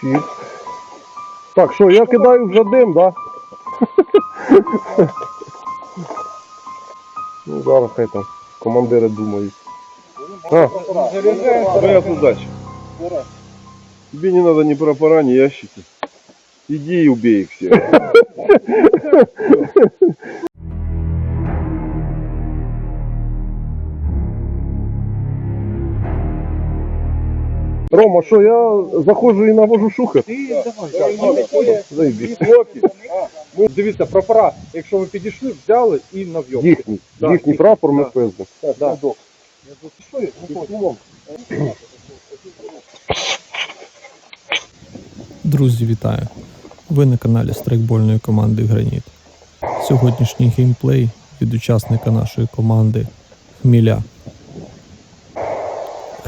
Щит. Так, що, я кидаю вже дим, да? ну, зараз хай там командири думають. А, твоя задача. Тебе не надо ни прапора, ни ящики. Иди и убей их всех. Рома, що я заходжу і навожу шухер? Заєбісь. Ну, дивіться, прапора, якщо ви підійшли, взяли і нав'йом. Їхній, Да, їхній їхній, прапор ми. Да. Друзі, вітаю! Ви на каналі страйкбольної команди Граніт. Сьогоднішній геймплей від учасника нашої команди Хміля.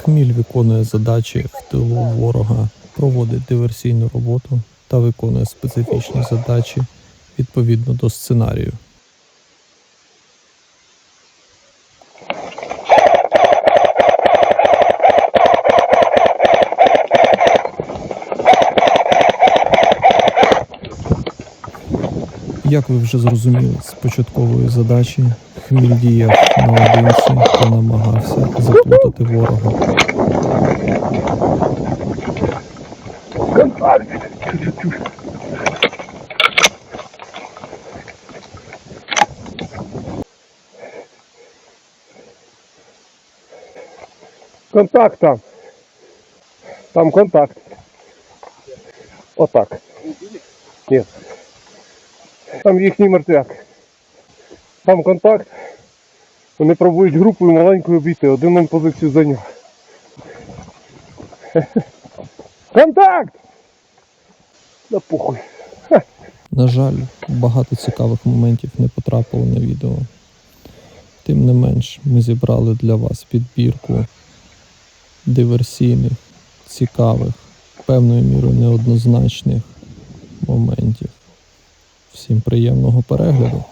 Хміль виконує задачі в тилу ворога, проводить диверсійну роботу та виконує специфічні задачі відповідно до сценарію. Як ви вже зрозуміли з початкової задачі, Хміль діяв наодинці та намагався заплутати ворога. Контакт там. Там контакт. Отак. Ні. Там їхній мертвяк. Там контакт. Вони пробують групою маленькою обійти. Один нам позицію зайняв. Контакт! Да похуй. На жаль, багато цікавих моментів не потрапило на відео. Тим не менш, ми зібрали для вас підбірку диверсійних, цікавих, певною мірою неоднозначних моментів. Всім приємного перегляду!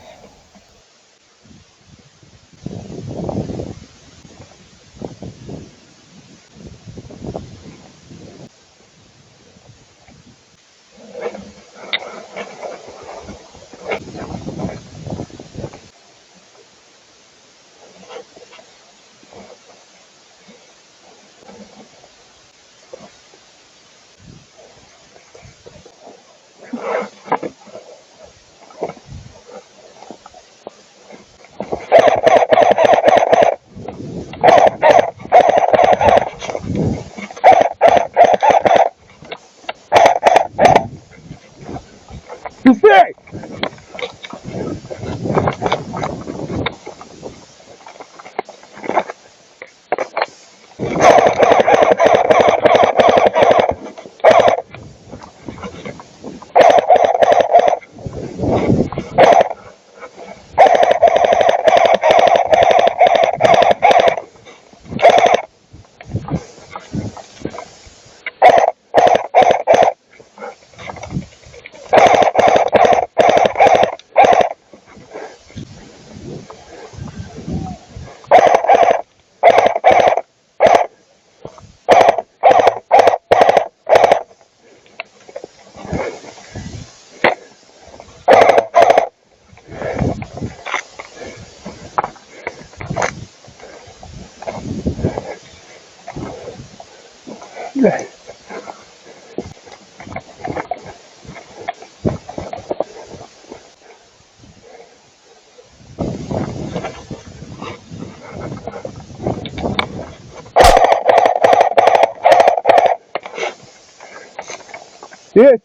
Есть,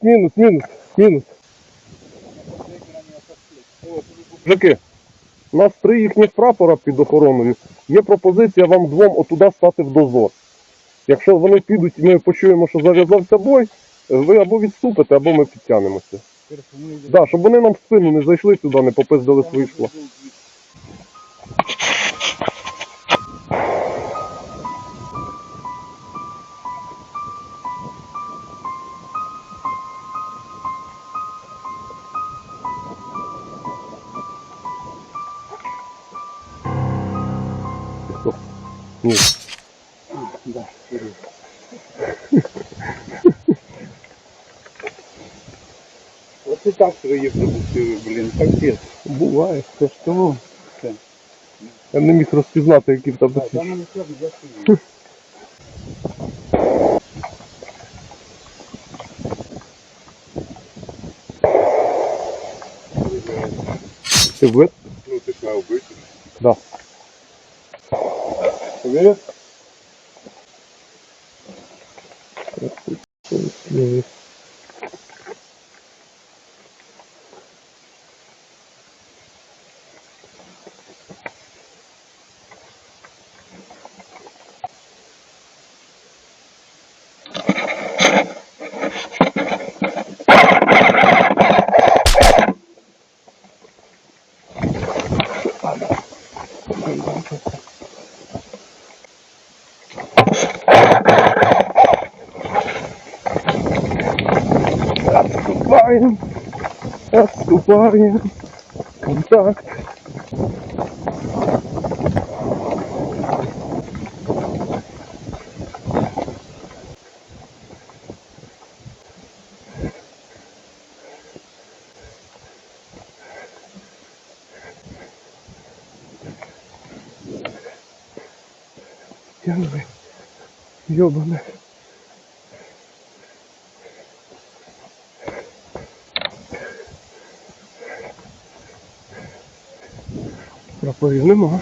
минус, минус, минус. Жаки, у нас три їхніх прапора під охороною. Є пропозиція вам двом отуда стати в дозор. Якщо вони підуть і ми почуємо, що зав'язався бой, ви або відступите, або ми підтягнемося. Да, щоб вони нам в спину не зайшли сюди, не попиздили свої шкла. Ні. І так свої пропустили, блін, капець. Буває. Це ж Тому це. я не міг розпізнати, які в тебе ці. Там не треба, я стою. Ти вбит? Ну, ти ж мав бити. Да. Повірив? Отступаем. Отступаем. Контакт. Тягни. Прапорів нема.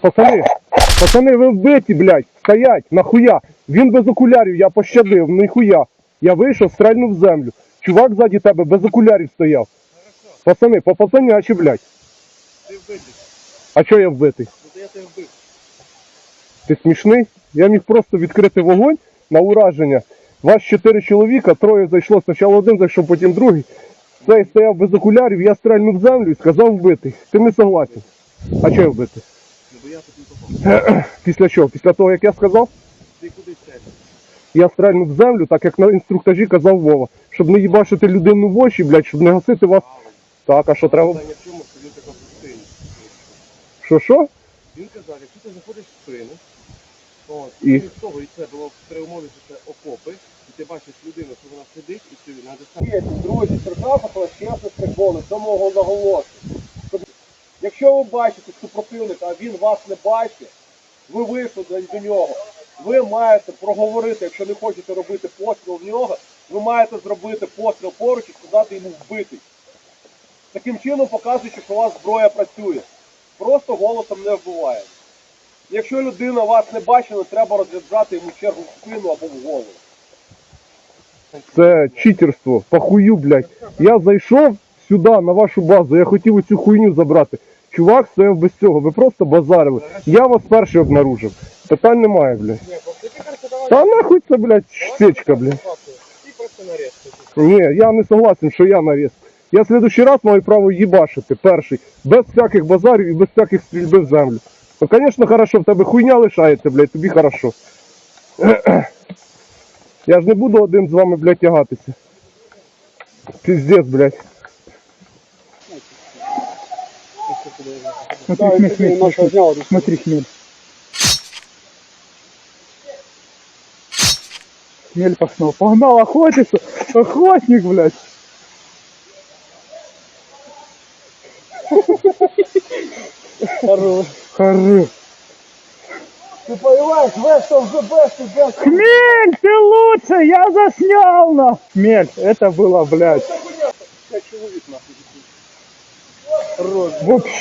Пацани, пацани, ви вбиті, блядь, стоять, нахуя? Він без окулярів, я пощадив, ніхуя. Я вийшов, стрельнув в землю. Чувак ззаді тебе без окулярів стояв. Пацани, по пацанячі, блядь. Ти вбитий. А чого я вбитий? Ну, то я тебе вбив. Ти смішний? Я міг просто відкрити вогонь на ураження. Вас чотири чоловіка, троє зайшло, спочатку один зайшов, потім другий. Цей стояв без окулярів, я стрельнув в землю і сказав вбитий. Ти не согласен. А чого я вбитий? Ну, бо я тут не попав. Після чого? Після того, як я сказав? Ти куди стріляєш? Я стрельнув в землю, так як на інструктажі казав Вова. Щоб не їбашити людину в очі, блядь, щоб не гасити вас. Так, а що треба? Питання в чому, що він така пустині. Що що? Він казав, якщо ти заходиш в спину, от, І? і з того і це було при умові, що це окопи, і ти бачиш людину, що вона сидить, і ти на дистанції. Друзі, прекрасно, чесно стриболи, до мого наголошую. Якщо ви бачите супротивника, а він вас не бачить, ви вийшли до нього. Ви маєте проговорити, якщо не хочете робити постріл в нього, ви маєте зробити постріл поруч і сказати йому вбитий. Таким чином показуючи, що у вас зброя працює. Просто голосом не вбиває. Якщо людина вас не бачила, треба розряджати йому чергу в спину або в голову. Це читерство, похую, блядь. Я зайшов сюди, на вашу базу, я хотів цю хуйню забрати. Чувак стояв без цього, ви просто базарили. Я вас перший обнаружив. Питань немає, блядь. Та нахуй це, блядь, стечка, блядь. Ні, я не согласен, що я наріз. Я в следующий раз маю право їбашити, перший, без всяких базарів і без всяких стрільби в землю. Ну, звісно, хорошо, в тебе хуйня лишається, блядь, тобі хорошо. Я ж не буду один з вами, блядь, тягатися. Пиздец, блядь. Смотри, хмель, хмель, смотри, хмель. Хмель погнал. Погнал, охотится. Охотник, блядь. Хорош. Хорош. Ты понимаешь, the best is best. Хмель, ты лучше, я заснял на. Хмель, это было, блядь. Вообще.